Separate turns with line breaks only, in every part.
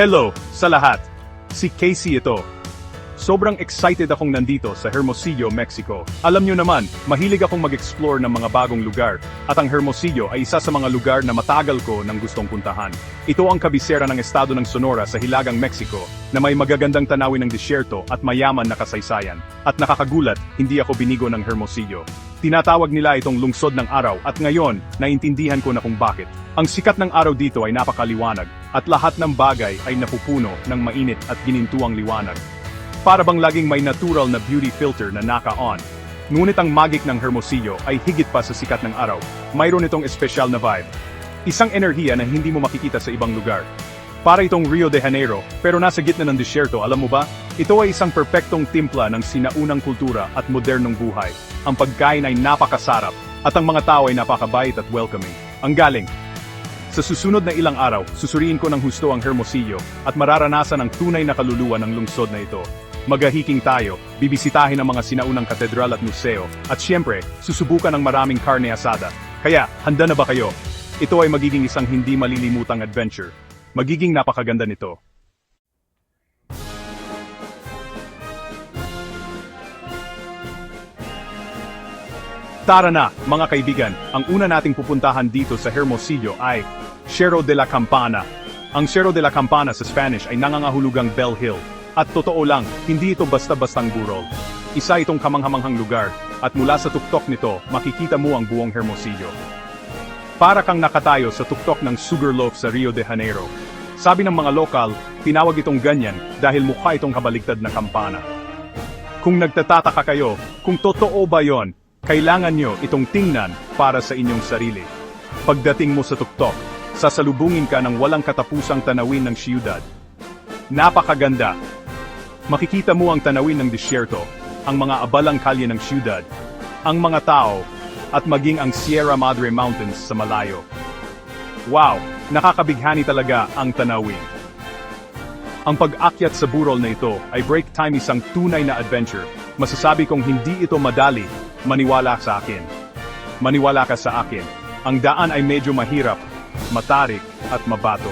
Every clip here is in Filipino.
Hello sa lahat. Si Casey ito. Sobrang excited akong nandito sa Hermosillo, Mexico. Alam nyo naman, mahilig akong mag-explore ng mga bagong lugar, at ang Hermosillo ay isa sa mga lugar na matagal ko nang gustong puntahan. Ito ang kabisera ng estado ng Sonora sa Hilagang Mexico, na may magagandang tanawin ng disyerto at mayaman na kasaysayan. At nakakagulat, hindi ako binigo ng Hermosillo. Tinatawag nila itong lungsod ng araw at ngayon, naintindihan ko na kung bakit. Ang sikat ng araw dito ay napakaliwanag, at lahat ng bagay ay napupuno ng mainit at ginintuang liwanag. Para bang laging may natural na beauty filter na naka-on. Ngunit ang magic ng Hermosillo ay higit pa sa sikat ng araw. Mayroon itong espesyal na vibe. Isang enerhiya na hindi mo makikita sa ibang lugar. Para itong Rio de Janeiro, pero nasa gitna ng disyerto, alam mo ba? Ito ay isang perpektong timpla ng sinaunang kultura at modernong buhay. Ang pagkain ay napakasarap, at ang mga tao ay napakabait at welcoming. Ang galing, sa susunod na ilang araw, susuriin ko ng husto ang Hermosillo at mararanasan ang tunay na kaluluwa ng lungsod na ito. Magahiking tayo, bibisitahin ang mga sinaunang katedral at museo, at siyempre, susubukan ang maraming karne asada. Kaya, handa na ba kayo? Ito ay magiging isang hindi malilimutang adventure. Magiging napakaganda nito. Tara na, mga kaibigan, ang una nating pupuntahan dito sa Hermosillo ay Cerro de la Campana. Ang Cerro de la Campana sa Spanish ay nangangahulugang Bell Hill. At totoo lang, hindi ito basta-bastang burol. Isa itong kamanghamanghang lugar, at mula sa tuktok nito, makikita mo ang buong Hermosillo. Para kang nakatayo sa tuktok ng Sugarloaf sa Rio de Janeiro. Sabi ng mga lokal, tinawag itong ganyan dahil mukha itong kabaligtad na kampana. Kung nagtatataka kayo, kung totoo ba yon, kailangan nyo itong tingnan para sa inyong sarili. Pagdating mo sa tuktok, sasalubungin ka ng walang katapusang tanawin ng siyudad. Napakaganda. Makikita mo ang tanawin ng disyerto, ang mga abalang kalye ng siyudad, ang mga tao, at maging ang Sierra Madre Mountains sa malayo. Wow, nakakabighani talaga ang tanawin. Ang pag-akyat sa burol na ito ay break time isang tunay na adventure. Masasabi kong hindi ito madali, maniwala sa akin. Maniwala ka sa akin. Ang daan ay medyo mahirap, matarik, at mabato.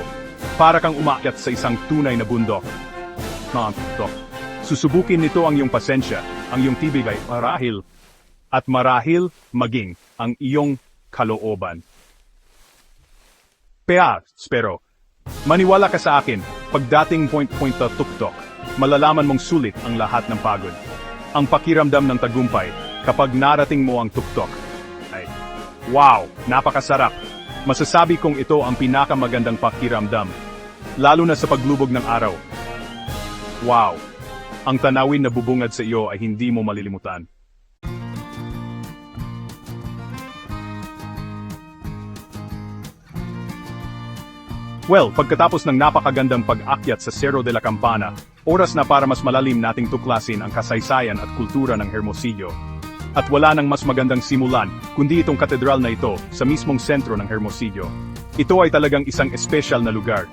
Para kang umakyat sa isang tunay na bundok. Mga tuktok. Susubukin nito ang iyong pasensya, ang iyong tibig ay marahil, at marahil maging ang iyong kalooban. Kaya, pero, maniwala ka sa akin, pagdating point-point na tuktok, malalaman mong sulit ang lahat ng pagod. Ang pakiramdam ng tagumpay, kapag narating mo ang tuktok, ay, wow, napakasarap. Masasabi kong ito ang pinakamagandang pakiramdam, lalo na sa paglubog ng araw. Wow, ang tanawin na bubungad sa iyo ay hindi mo malilimutan. Well, pagkatapos ng napakagandang pag-akyat sa Cerro de la Campana, oras na para mas malalim nating tuklasin ang kasaysayan at kultura ng Hermosillo. At wala nang mas magandang simulan, kundi itong katedral na ito, sa mismong sentro ng Hermosillo. Ito ay talagang isang espesyal na lugar.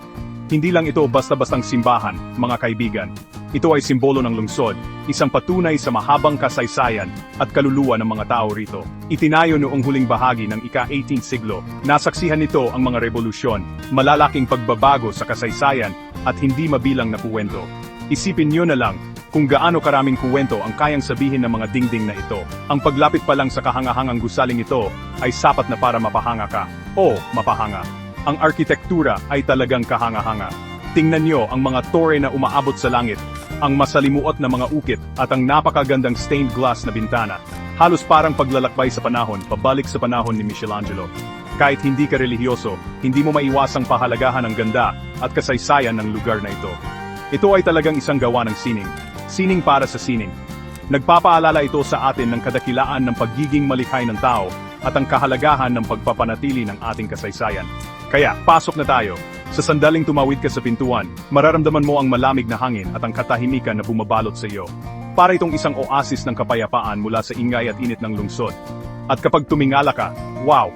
Hindi lang ito basta-bastang simbahan, mga kaibigan. Ito ay simbolo ng lungsod, isang patunay sa mahabang kasaysayan at kaluluwa ng mga tao rito. Itinayo noong huling bahagi ng ika-18 siglo, nasaksihan nito ang mga revolusyon, malalaking pagbabago sa kasaysayan, at hindi mabilang na kuwento. Isipin niyo na lang, kung gaano karaming kuwento ang kayang sabihin ng mga dingding na ito. Ang paglapit pa lang sa kahangahangang gusaling ito, ay sapat na para mapahanga ka. O, mapahanga. Ang arkitektura ay talagang kahanga-hanga. Tingnan niyo ang mga tore na umaabot sa langit, ang masalimuot na mga ukit at ang napakagandang stained glass na bintana. Halos parang paglalakbay sa panahon, pabalik sa panahon ni Michelangelo. Kahit hindi ka relihiyoso, hindi mo maiwasang pahalagahan ang ganda at kasaysayan ng lugar na ito. Ito ay talagang isang gawa ng sining. Sining para sa sining. Nagpapaalala ito sa atin ng kadakilaan ng pagiging malikhay ng tao at ang kahalagahan ng pagpapanatili ng ating kasaysayan. Kaya, pasok na tayo. Sa sandaling tumawid ka sa pintuan, mararamdaman mo ang malamig na hangin at ang katahimikan na bumabalot sa iyo. Para itong isang oasis ng kapayapaan mula sa ingay at init ng lungsod. At kapag tumingala ka, wow!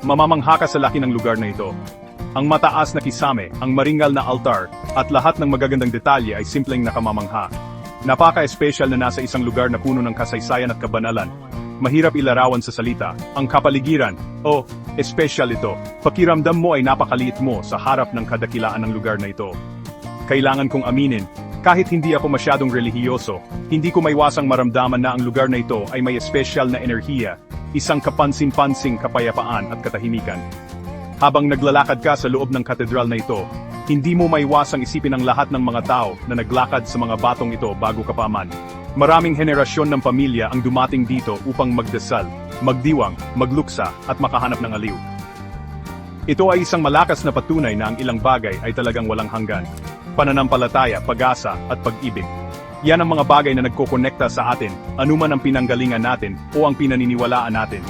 Mamamangha ka sa laki ng lugar na ito. Ang mataas na kisame, ang maringal na altar, at lahat ng magagandang detalye ay simpleng nakamamangha. Napaka-espesyal na nasa isang lugar na puno ng kasaysayan at kabanalan. Mahirap ilarawan sa salita, ang kapaligiran, oh, espesyal ito. Pakiramdam mo ay napakaliit mo sa harap ng kadakilaan ng lugar na ito. kailangan kong aminin, kahit hindi ako masyadong relihiyoso, hindi ko maiwasang maramdaman na ang lugar na ito ay may espesyal na enerhiya, isang kapansin-pansing kapayapaan at katahimikan. Habang naglalakad ka sa loob ng katedral na ito, hindi mo maiwasang isipin ang lahat ng mga tao na naglakad sa mga batong ito bago ka pa man. Maraming henerasyon ng pamilya ang dumating dito upang magdasal, magdiwang, magluksa at makahanap ng aliw. Ito ay isang malakas na patunay na ang ilang bagay ay talagang walang hanggan. Pananampalataya, pag-asa, at pag-ibig. Yan ang mga bagay na nagkokonekta sa atin, anuman ang pinanggalingan natin o ang pinaniniwalaan natin.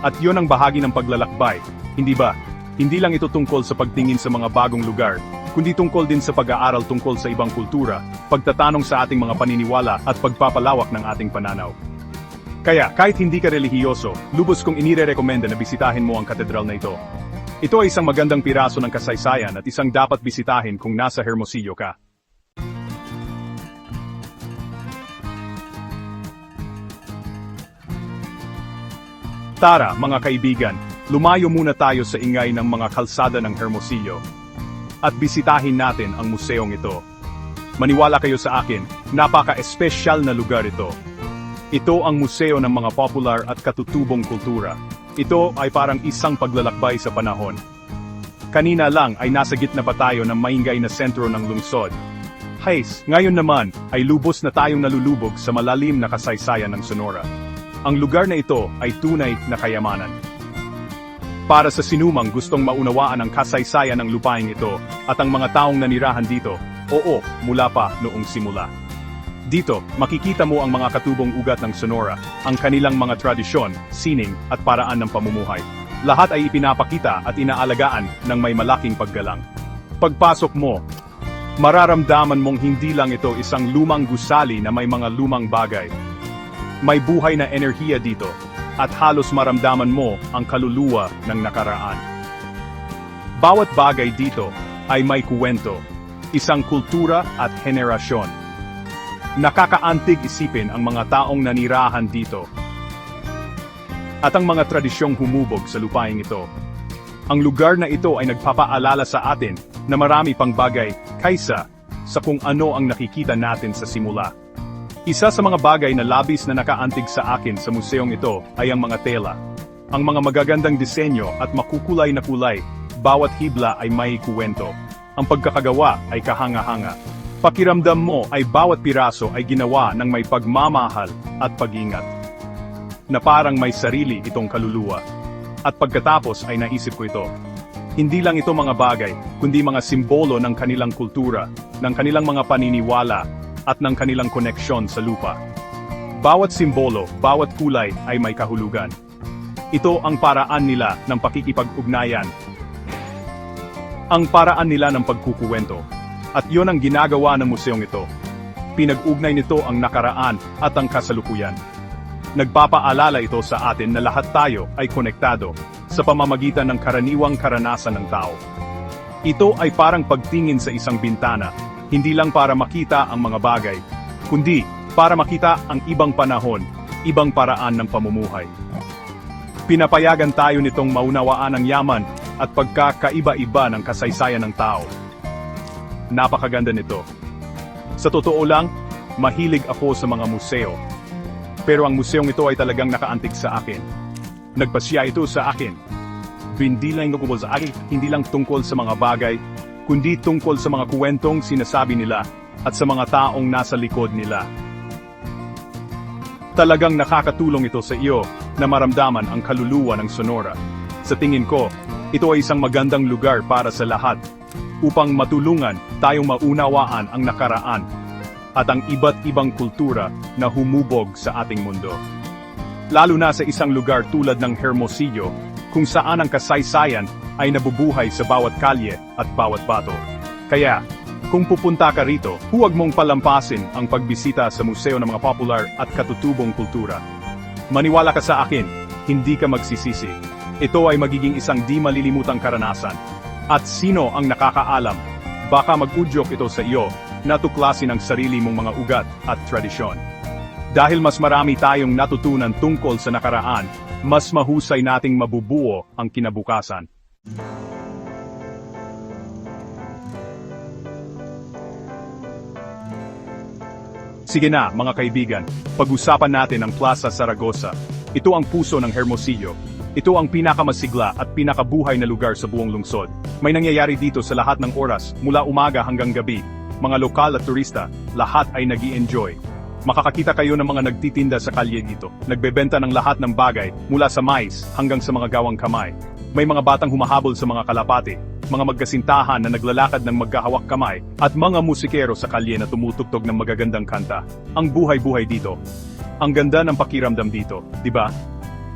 At yon ang bahagi ng paglalakbay, hindi ba? Hindi lang ito tungkol sa pagtingin sa mga bagong lugar, kundi tungkol din sa pag-aaral tungkol sa ibang kultura, pagtatanong sa ating mga paniniwala at pagpapalawak ng ating pananaw. Kaya, kahit hindi ka relihiyoso, lubos kong inire-recommenda na bisitahin mo ang katedral na ito. Ito ay isang magandang piraso ng kasaysayan at isang dapat bisitahin kung nasa Hermosillo ka. Tara, mga kaibigan, lumayo muna tayo sa ingay ng mga kalsada ng Hermosillo. At bisitahin natin ang museong ito. Maniwala kayo sa akin, napaka-espesyal na lugar ito. Ito ang museo ng mga popular at katutubong kultura. Ito ay parang isang paglalakbay sa panahon. Kanina lang ay nasa gitna pa tayo ng maingay na sentro ng lungsod. Hays, ngayon naman ay lubos na tayong nalulubog sa malalim na kasaysayan ng Sonora. Ang lugar na ito ay tunay na kayamanan. Para sa sinumang gustong maunawaan ang kasaysayan ng lupain ito at ang mga taong nanirahan dito, oo, mula pa noong simula. Dito, makikita mo ang mga katubong ugat ng Sonora, ang kanilang mga tradisyon, sining, at paraan ng pamumuhay. Lahat ay ipinapakita at inaalagaan ng may malaking paggalang. Pagpasok mo, mararamdaman mong hindi lang ito isang lumang gusali na may mga lumang bagay. May buhay na enerhiya dito, at halos maramdaman mo ang kaluluwa ng nakaraan. Bawat bagay dito ay may kuwento, isang kultura at henerasyon. Nakakaantig isipin ang mga taong nanirahan dito. At ang mga tradisyong humubog sa lupaing ito. Ang lugar na ito ay nagpapaalala sa atin na marami pang bagay kaysa sa kung ano ang nakikita natin sa simula. Isa sa mga bagay na labis na nakaantig sa akin sa museong ito ay ang mga tela. Ang mga magagandang disenyo at makukulay na kulay, bawat hibla ay may kuwento. Ang pagkakagawa ay kahanga-hanga. Pakiramdam mo ay bawat piraso ay ginawa ng may pagmamahal at pag-ingat. Na parang may sarili itong kaluluwa. At pagkatapos ay naisip ko ito. Hindi lang ito mga bagay, kundi mga simbolo ng kanilang kultura, ng kanilang mga paniniwala, at ng kanilang koneksyon sa lupa. Bawat simbolo, bawat kulay ay may kahulugan. Ito ang paraan nila ng pakikipag-ugnayan. Ang paraan nila ng pagkukuwento. At yon ang ginagawa ng museong ito. Pinag-ugnay nito ang nakaraan at ang kasalukuyan. Nagpapaalala ito sa atin na lahat tayo ay konektado sa pamamagitan ng karaniwang karanasan ng tao. Ito ay parang pagtingin sa isang bintana hindi lang para makita ang mga bagay, kundi para makita ang ibang panahon, ibang paraan ng pamumuhay. Pinapayagan tayo nitong maunawaan ang yaman at pagkakaiba-iba ng kasaysayan ng tao. Napakaganda nito. Sa totoo lang, mahilig ako sa mga museo. Pero ang museong ito ay talagang nakaantig sa akin. Nagpasya ito sa akin. Hindi lang tungkol sa akin, hindi lang tungkol sa mga bagay, kundi tungkol sa mga kuwentong sinasabi nila at sa mga taong nasa likod nila. Talagang nakakatulong ito sa iyo na maramdaman ang kaluluwa ng Sonora. Sa tingin ko, ito ay isang magandang lugar para sa lahat upang matulungan tayong maunawaan ang nakaraan at ang iba't ibang kultura na humubog sa ating mundo. Lalo na sa isang lugar tulad ng Hermosillo, kung saan ang kasaysayan ay nabubuhay sa bawat kalye at bawat bato. Kaya, kung pupunta ka rito, huwag mong palampasin ang pagbisita sa museo ng mga popular at katutubong kultura. Maniwala ka sa akin, hindi ka magsisisi. Ito ay magiging isang di malilimutang karanasan. At sino ang nakakaalam? Baka mag-udyok ito sa iyo, natuklasin ang sarili mong mga ugat at tradisyon. Dahil mas marami tayong natutunan tungkol sa nakaraan, mas mahusay nating mabubuo ang kinabukasan. Sige na, mga kaibigan, pag-usapan natin ang Plaza Zaragoza. Ito ang puso ng Hermosillo. Ito ang pinakamasigla at pinakabuhay na lugar sa buong lungsod. May nangyayari dito sa lahat ng oras, mula umaga hanggang gabi. Mga lokal at turista, lahat ay nag enjoy Makakakita kayo ng mga nagtitinda sa kalye dito. Nagbebenta ng lahat ng bagay, mula sa mais hanggang sa mga gawang kamay. May mga batang humahabol sa mga kalapati, mga magkasintahan na naglalakad ng magkahawak kamay, at mga musikero sa kalye na tumutugtog ng magagandang kanta. Ang buhay-buhay dito. Ang ganda ng pakiramdam dito, di ba?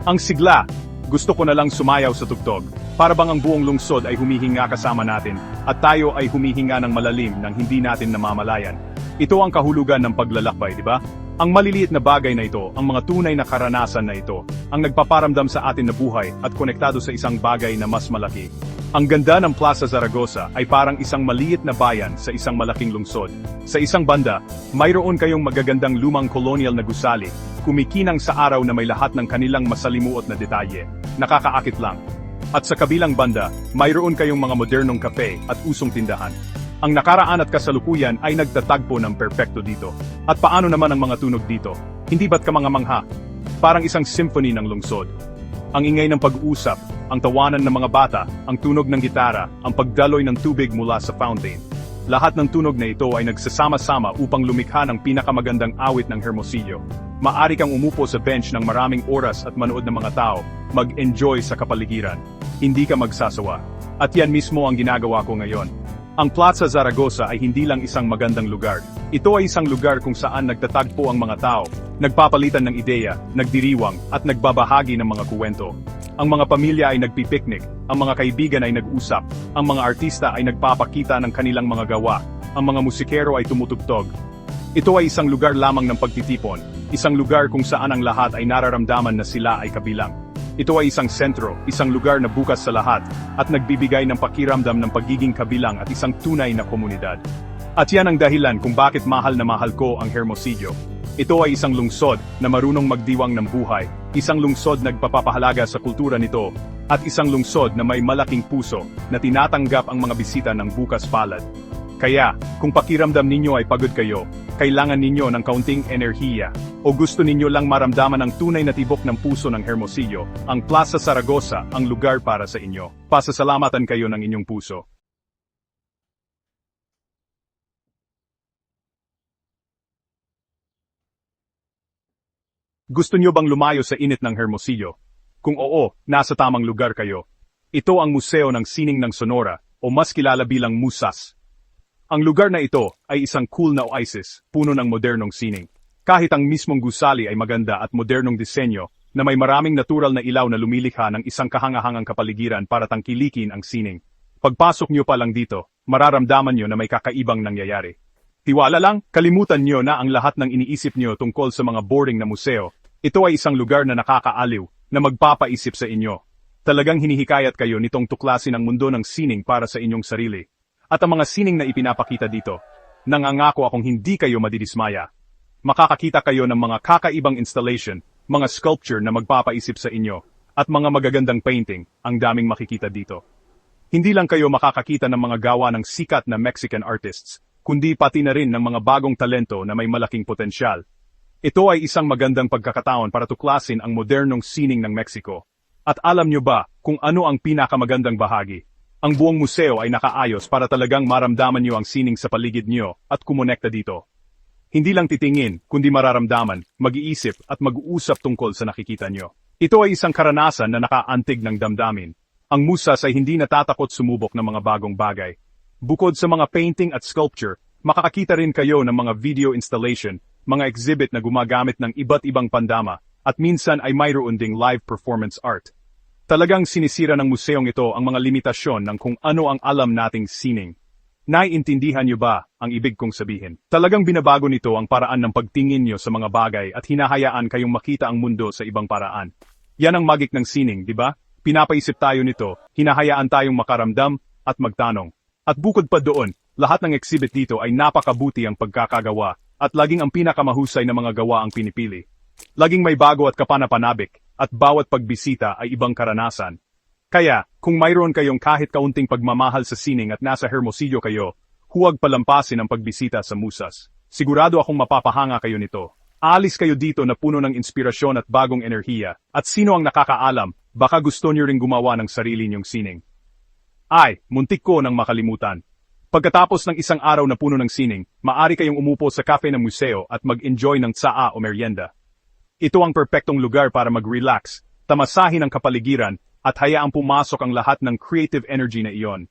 Ang sigla, gusto ko na lang sumayaw sa tugtog. Para bang ang buong lungsod ay humihinga kasama natin, at tayo ay humihinga ng malalim nang hindi natin namamalayan. Ito ang kahulugan ng paglalakbay, di ba? Ang maliliit na bagay na ito, ang mga tunay na karanasan na ito, ang nagpaparamdam sa atin na buhay at konektado sa isang bagay na mas malaki. Ang ganda ng Plaza Zaragoza ay parang isang maliit na bayan sa isang malaking lungsod. Sa isang banda, mayroon kayong magagandang lumang colonial na gusali, kumikinang sa araw na may lahat ng kanilang masalimuot na detalye. Nakakaakit lang. At sa kabilang banda, mayroon kayong mga modernong kape at usong tindahan. Ang nakaraan at kasalukuyan ay nagtatagpo ng perpekto dito. At paano naman ang mga tunog dito? Hindi ba't ka mga mangha? Parang isang symphony ng lungsod. Ang ingay ng pag-uusap, ang tawanan ng mga bata, ang tunog ng gitara, ang pagdaloy ng tubig mula sa fountain. Lahat ng tunog na ito ay nagsasama-sama upang lumikha ng pinakamagandang awit ng Hermosillo. Maari kang umupo sa bench ng maraming oras at manood ng mga tao, mag-enjoy sa kapaligiran. Hindi ka magsasawa. At yan mismo ang ginagawa ko ngayon. Ang Plaza Zaragoza ay hindi lang isang magandang lugar. Ito ay isang lugar kung saan nagtatagpo ang mga tao, nagpapalitan ng ideya, nagdiriwang, at nagbabahagi ng mga kuwento. Ang mga pamilya ay nagpipiknik, ang mga kaibigan ay nag-usap, ang mga artista ay nagpapakita ng kanilang mga gawa, ang mga musikero ay tumutugtog. Ito ay isang lugar lamang ng pagtitipon, isang lugar kung saan ang lahat ay nararamdaman na sila ay kabilang. Ito ay isang sentro, isang lugar na bukas sa lahat, at nagbibigay ng pakiramdam ng pagiging kabilang at isang tunay na komunidad. At yan ang dahilan kung bakit mahal na mahal ko ang Hermosillo. Ito ay isang lungsod na marunong magdiwang ng buhay, isang lungsod na nagpapahalaga sa kultura nito, at isang lungsod na may malaking puso na tinatanggap ang mga bisita ng bukas palad. Kaya, kung pakiramdam ninyo ay pagod kayo, kailangan ninyo ng kaunting enerhiya, o gusto ninyo lang maramdaman ang tunay na tibok ng puso ng Hermosillo, ang Plaza Zaragoza ang lugar para sa inyo. Pasasalamatan kayo ng inyong puso. Gusto nyo bang lumayo sa init ng Hermosillo? Kung oo, nasa tamang lugar kayo. Ito ang Museo ng Sining ng Sonora, o mas kilala bilang Musas, ang lugar na ito ay isang cool na oasis, puno ng modernong sining. Kahit ang mismong gusali ay maganda at modernong disenyo, na may maraming natural na ilaw na lumilikha ng isang kahangahangang kapaligiran para tangkilikin ang sining. Pagpasok nyo pa lang dito, mararamdaman nyo na may kakaibang nangyayari. Tiwala lang, kalimutan nyo na ang lahat ng iniisip nyo tungkol sa mga boring na museo. Ito ay isang lugar na nakakaaliw, na magpapaisip sa inyo. Talagang hinihikayat kayo nitong tuklasin ang mundo ng sining para sa inyong sarili. At ang mga sining na ipinapakita dito, nangangako akong hindi kayo madidismaya. Makakakita kayo ng mga kakaibang installation, mga sculpture na magpapaisip sa inyo, at mga magagandang painting, ang daming makikita dito. Hindi lang kayo makakakita ng mga gawa ng sikat na Mexican artists, kundi pati na rin ng mga bagong talento na may malaking potensyal. Ito ay isang magandang pagkakataon para tuklasin ang modernong sining ng Mexico. At alam nyo ba kung ano ang pinakamagandang bahagi? Ang buong museo ay nakaayos para talagang maramdaman niyo ang sining sa paligid niyo at kumonekta dito. Hindi lang titingin, kundi mararamdaman, mag-iisip at mag-uusap tungkol sa nakikita niyo. Ito ay isang karanasan na nakaantig ng damdamin. Ang musas ay hindi natatakot sumubok ng mga bagong bagay. Bukod sa mga painting at sculpture, makakakita rin kayo ng mga video installation, mga exhibit na gumagamit ng iba't ibang pandama, at minsan ay mayroon ding live performance art. Talagang sinisira ng museong ito ang mga limitasyon ng kung ano ang alam nating sining. Naiintindihan niyo ba ang ibig kong sabihin? Talagang binabago nito ang paraan ng pagtingin niyo sa mga bagay at hinahayaan kayong makita ang mundo sa ibang paraan. Yan ang magic ng sining, di ba? Pinapaisip tayo nito, hinahayaan tayong makaramdam at magtanong. At bukod pa doon, lahat ng exhibit dito ay napakabuti ang pagkakagawa at laging ang pinakamahusay na mga gawa ang pinipili. Laging may bago at kapanapanabik, at bawat pagbisita ay ibang karanasan. Kaya, kung mayroon kayong kahit kaunting pagmamahal sa sining at nasa Hermosillo kayo, huwag palampasin ang pagbisita sa Musas. Sigurado akong mapapahanga kayo nito. Aalis kayo dito na puno ng inspirasyon at bagong enerhiya. At sino ang nakakaalam, baka gusto niyo ring gumawa ng sarili niyong sining. Ay, muntik ko nang makalimutan. Pagkatapos ng isang araw na puno ng sining, maari kayong umupo sa cafe ng museo at mag-enjoy ng tsaa o merienda. Ito ang perpektong lugar para mag-relax, tamasahin ang kapaligiran, at hayaang pumasok ang lahat ng creative energy na iyon.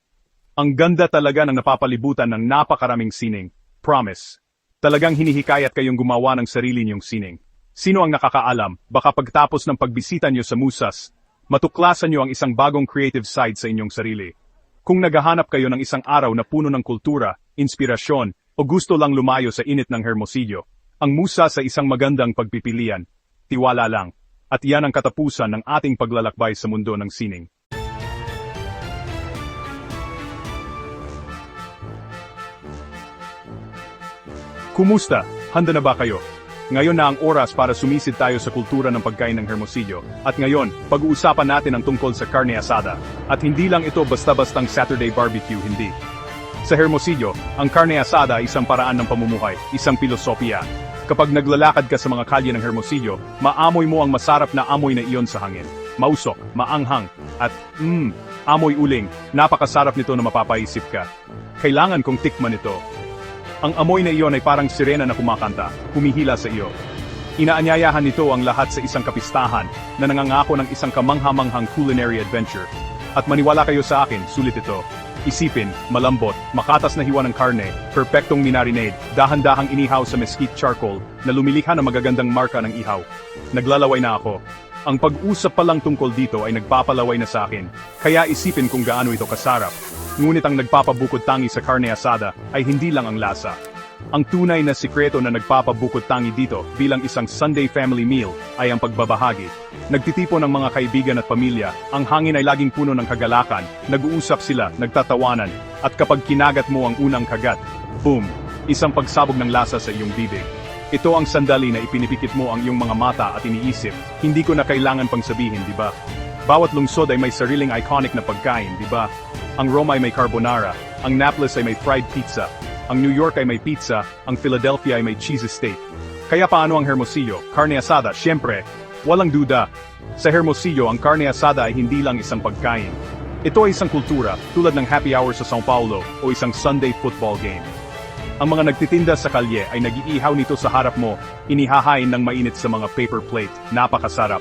Ang ganda talaga ng napapalibutan ng napakaraming sining. Promise. Talagang hinihikayat kayong gumawa ng sarili niyong sining. Sino ang nakakaalam, baka pagtapos ng pagbisita niyo sa Musas, matuklasan niyo ang isang bagong creative side sa inyong sarili. Kung naghahanap kayo ng isang araw na puno ng kultura, inspirasyon, o gusto lang lumayo sa init ng Hermosillo, ang musa sa isang magandang pagpipilian. Tiwala lang. At yan ang katapusan ng ating paglalakbay sa mundo ng sining. Kumusta? Handa na ba kayo? Ngayon na ang oras para sumisid tayo sa kultura ng pagkain ng Hermosillo. At ngayon, pag-uusapan natin ang tungkol sa carne asada. At hindi lang ito basta-bastang Saturday barbecue, hindi. Sa Hermosillo, ang carne asada ay isang paraan ng pamumuhay, isang filosofiya. Kapag naglalakad ka sa mga kalye ng Hermosillo, maamoy mo ang masarap na amoy na iyon sa hangin. Mausok, maanghang, at mmm, amoy uling, napakasarap nito na mapapaisip ka. Kailangan kong tikman ito. Ang amoy na iyon ay parang sirena na kumakanta, humihila sa iyo. Inaanyayahan nito ang lahat sa isang kapistahan na nangangako ng isang kamanghamanghang culinary adventure. At maniwala kayo sa akin, sulit ito. Isipin, malambot, makatas na hiwa ng karne, perpektong minarinade, dahan-dahang inihaw sa mesquite charcoal, na lumilikha ng magagandang marka ng ihaw. Naglalaway na ako. Ang pag-usap pa lang tungkol dito ay nagpapalaway na sa akin, kaya isipin kung gaano ito kasarap. Ngunit ang nagpapabukod tangi sa karne asada ay hindi lang ang lasa. Ang tunay na sikreto na nagpapabukod tangi dito bilang isang Sunday family meal ay ang pagbabahagi. Nagtitipon ng mga kaibigan at pamilya, ang hangin ay laging puno ng kagalakan, nag-uusap sila, nagtatawanan, at kapag kinagat mo ang unang kagat, boom, isang pagsabog ng lasa sa iyong bibig. Ito ang sandali na ipinipikit mo ang iyong mga mata at iniisip, hindi ko na kailangan pang sabihin, di ba? Bawat lungsod ay may sariling iconic na pagkain, di ba? Ang Rome ay may carbonara, ang Naples ay may fried pizza, ang New York ay may pizza, ang Philadelphia ay may cheese steak. Kaya paano ang Hermosillo? Carne asada, syempre. Walang duda. Sa Hermosillo, ang carne asada ay hindi lang isang pagkain. Ito ay isang kultura, tulad ng happy hour sa São Paulo o isang Sunday football game. Ang mga nagtitinda sa kalye ay nag-iihaw nito sa harap mo, inihahain ng mainit sa mga paper plate, napakasarap.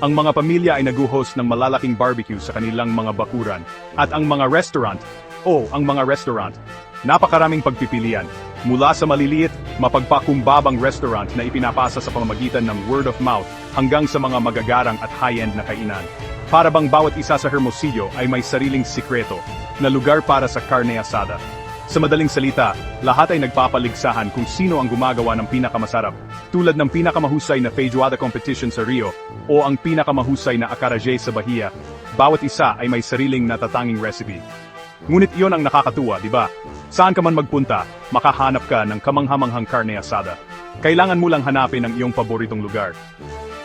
Ang mga pamilya ay nag-host ng malalaking barbecue sa kanilang mga bakuran. At ang mga restaurant, o ang mga restaurant, napakaraming pagpipilian. Mula sa maliliit, mapagpakumbabang restaurant na ipinapasa sa pamamagitan ng word of mouth hanggang sa mga magagarang at high-end na kainan. Para bang bawat isa sa Hermosillo ay may sariling sikreto na lugar para sa carne asada. Sa madaling salita, lahat ay nagpapaligsahan kung sino ang gumagawa ng pinakamasarap, tulad ng pinakamahusay na feijoada competition sa Rio o ang pinakamahusay na akaraje sa Bahia. Bawat isa ay may sariling natatanging recipe. Ngunit iyon ang nakakatuwa, di ba? Saan ka man magpunta, makahanap ka ng kamanghamanghang carne asada. Kailangan mo lang hanapin ang iyong paboritong lugar.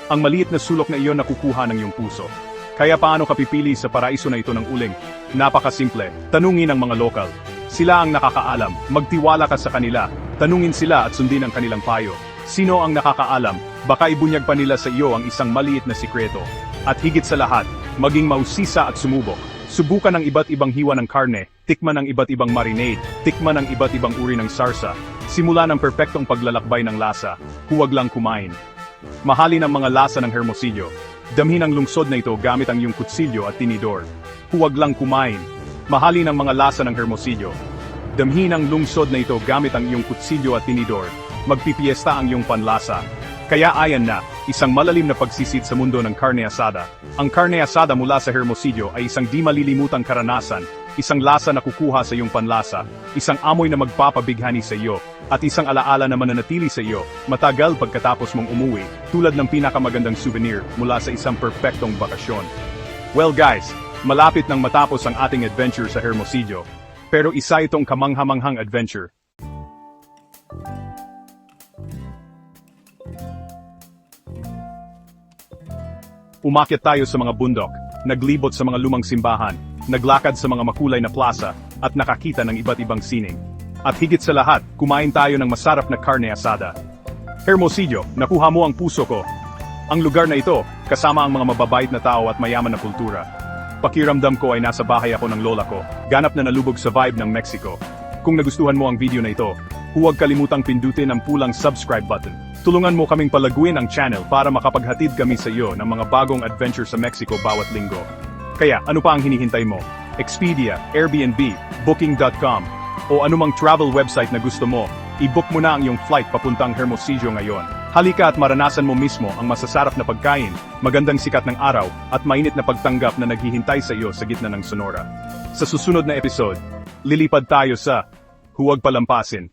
Ang maliit na sulok na iyon nakukuha ng iyong puso. Kaya paano ka pipili sa paraiso na ito ng uling? Napakasimple, tanungin ang mga lokal. Sila ang nakakaalam, magtiwala ka sa kanila, tanungin sila at sundin ang kanilang payo. Sino ang nakakaalam, baka ibunyag pa nila sa iyo ang isang maliit na sikreto. At higit sa lahat, maging mausisa at sumubok. Subukan ang iba't ibang hiwa ng karne, tikman ang iba't ibang marinade, tikman ang iba't ibang uri ng sarsa. Simula ng perpektong paglalakbay ng lasa, huwag lang kumain. Mahalin ang mga lasa ng Hermosillo. Damhin ang lungsod na ito gamit ang iyong kutsilyo at tinidor. Huwag lang kumain. Mahalin ang mga lasa ng Hermosillo. Damhin ang lungsod na ito gamit ang iyong kutsilyo at tinidor. Magpipiesta ang iyong panlasa. Kaya ayan na, isang malalim na pagsisit sa mundo ng carne asada. Ang carne asada mula sa Hermosillo ay isang di malilimutang karanasan, isang lasa na kukuha sa iyong panlasa, isang amoy na magpapabighani sa iyo, at isang alaala na mananatili sa iyo, matagal pagkatapos mong umuwi, tulad ng pinakamagandang souvenir mula sa isang perpektong bakasyon. Well guys, malapit nang matapos ang ating adventure sa Hermosillo, pero isa itong kamanghamanghang adventure. Umakyat tayo sa mga bundok, naglibot sa mga lumang simbahan, naglakad sa mga makulay na plaza, at nakakita ng iba't ibang sining. At higit sa lahat, kumain tayo ng masarap na carne asada. Hermosillo, nakuha mo ang puso ko. Ang lugar na ito, kasama ang mga mababait na tao at mayaman na kultura. Pakiramdam ko ay nasa bahay ako ng lola ko, ganap na nalubog sa vibe ng Mexico. Kung nagustuhan mo ang video na ito, huwag kalimutang pindutin ang pulang subscribe button. Tulungan mo kaming palaguin ang channel para makapaghatid kami sa iyo ng mga bagong adventure sa Mexico bawat linggo. Kaya ano pa ang hinihintay mo? Expedia, Airbnb, Booking.com, o anumang travel website na gusto mo, i-book mo na ang iyong flight papuntang Hermosillo ngayon. Halika at maranasan mo mismo ang masasarap na pagkain, magandang sikat ng araw, at mainit na pagtanggap na naghihintay sa iyo sa gitna ng Sonora. Sa susunod na episode, lilipad tayo sa Huwag Palampasin.